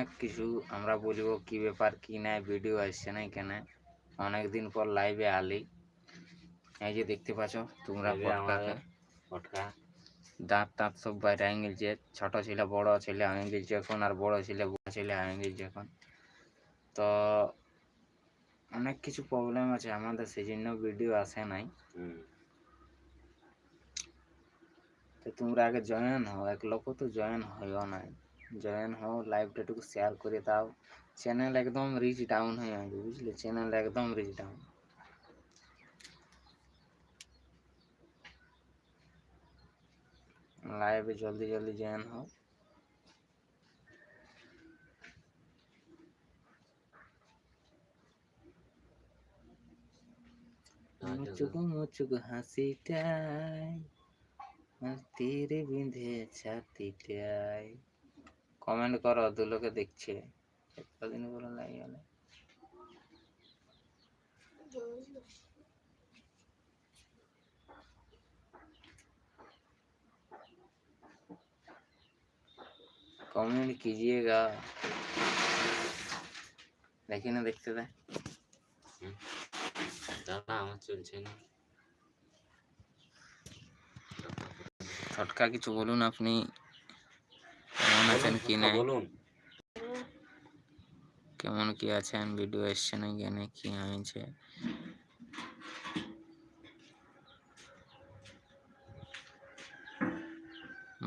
অনেক কিছু আমরা বলব কি ব্যাপার কি নাই ভিডিও আসছে না এখানে। অনেকদিন পর লাইভে আলি। এই যে দেখতে পাচ্ছ তোমরা যে পটকা দাঁত টাঁত সব বাইরে হয়ে গেছে। ছোট ছেলে বড় ছেলে গেছে এখন আর বড় ছেলে বড় ছেলে গেছে এখন তো অনেক কিছু প্রবলেম আছে আমাদের সেই জন্য ভিডিও আসে নাই। হুম। তো তোমরা আগে জয়েন হও এক লোক তো জয়েন হইও নাই। জয়েন হও লাইভটা একটু শেয়ার করে দাও চ্যানেল একদম রিচ ডাউন হয়ে আছে বুঝলে চ্যানেল একদম রিচ ডাউন লাইভে জলদি জলদি জয়েন হও মুচুক মুচুক হাসিটাই আর তীরে বিঁধে ছাতিটাই কমেন্ট করো দু লোকে দেখছে কদিন বলে লাগে গেলে कमेंट कीजिएगा देखिए ना देखते थे দাঁড়া আমার চলছে না ছটকা কিছু বলুন আপনি কেমন আছেন কি নাই? বলুন। কেমন কি আছেন? ভিডিও এসছে না কেনে কি হয়েছে?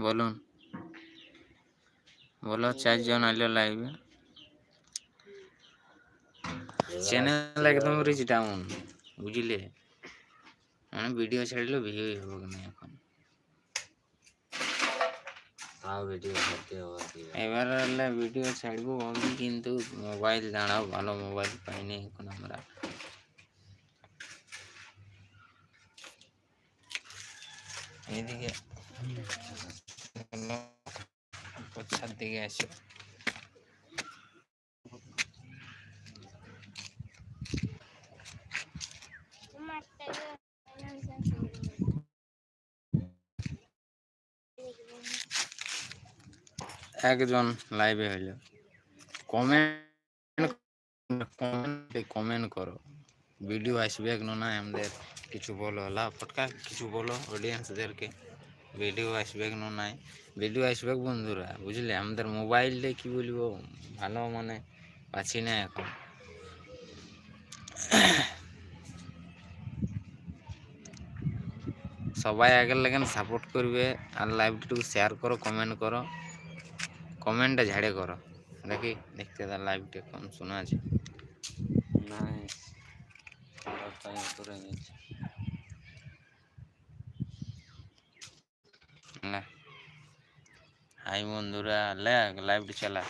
বলুন। বলো চারজন আইলো লাইভে চ্যানেল একদম রিচ ডাউন বুঝলে? মানে ভিডিও ছাড়লেও ভিউই হবে না এখন। তাও ভিডিও করতে হবে কি এবার হলে ভিডিও ছাড়বো ভাবি কিন্তু মোবাইল দাঁড়াও ভালো মোবাইল পাইনি এখন আমরা এইদিকে পশ্চাৎ দিকে আসো একজন লাইভে হইল। কমেন্ট কমেন্ট কমেন্ট করো। ভিডিও আসবে না না আমাদের কিছু বলো। লা ফটকা কিছু বলো অডিয়েন্সদেরকে ভিডিও আসবে না নাই। ভিডিও আসবে বন্ধুরা, বুঝলে? আমাদের মোবাইলে কি বলব? ভালো মানে পাচ্ছি না এখন। সবাই আগের লাগেন সাপোর্ট করবে আর লাইভটুকু শেয়ার করো কমেন্ট করো। কমেন্টটা ঝাড়ে করো। দেখি দেখতে তার লাইভটা কম শোনা আছে। নাইস টাইম করে নিয়েছি। না হাই বন্ধুরা লে লাইভটা চালা।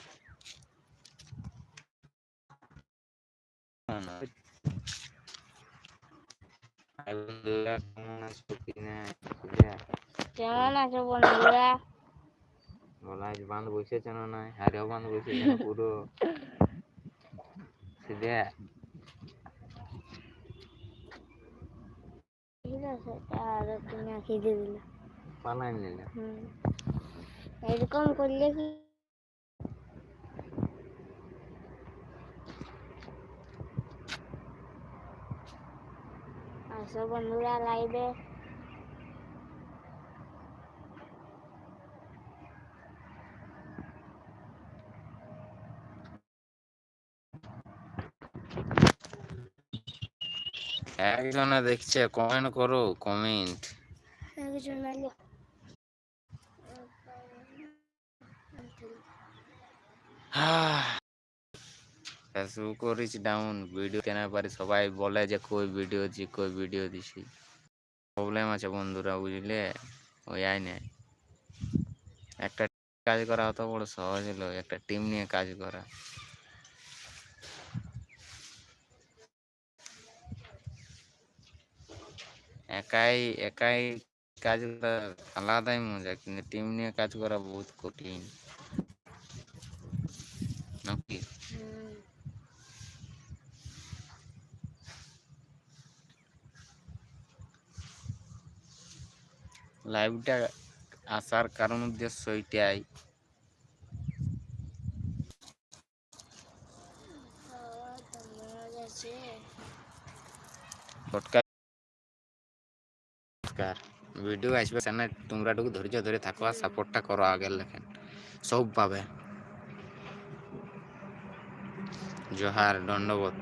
হাই বন্ধুরা কেমন আছো? কি না? কেমন আছো বন্ধুরা? বলা আজ বাঁধ বসেছে না নাই হারিও বাঁধ বসেছে পুরো। সিধে ঠিক আছে আর তুমি খিদে দিলে পালাই নিলে এরকম করলে কি? আসো বন্ধুরা লাইভে একজনে দেখছে কমেন্ট করো কমেন্ট একজন ফেসবুক রিচ ডাউন ভিডিও কেন পারি সবাই বলে যে কই ভিডিও দিছি কই ভিডিও দিছি প্রবলেম আছে বন্ধুরা বুঝলে? ওই আই নাই একটা কাজ করা অত বড় সহজ হলো একটা টিম নিয়ে কাজ করা। একাই একাই কাজ করা আলাদাই মজা। কিন্তু টিম নিয়ে কাজ করা বহুত কঠিন। নাকি? লাইভটা আসার কারণ উদ্দেশ্য এটাই। ভিডিও আসবে সেখানে তোমরা টুকু ধৈর্য ধরে থাকো আর সাপোর্টটা করো আগের লেখেন সব পাবে। জোহার, দণ্ডবোধ।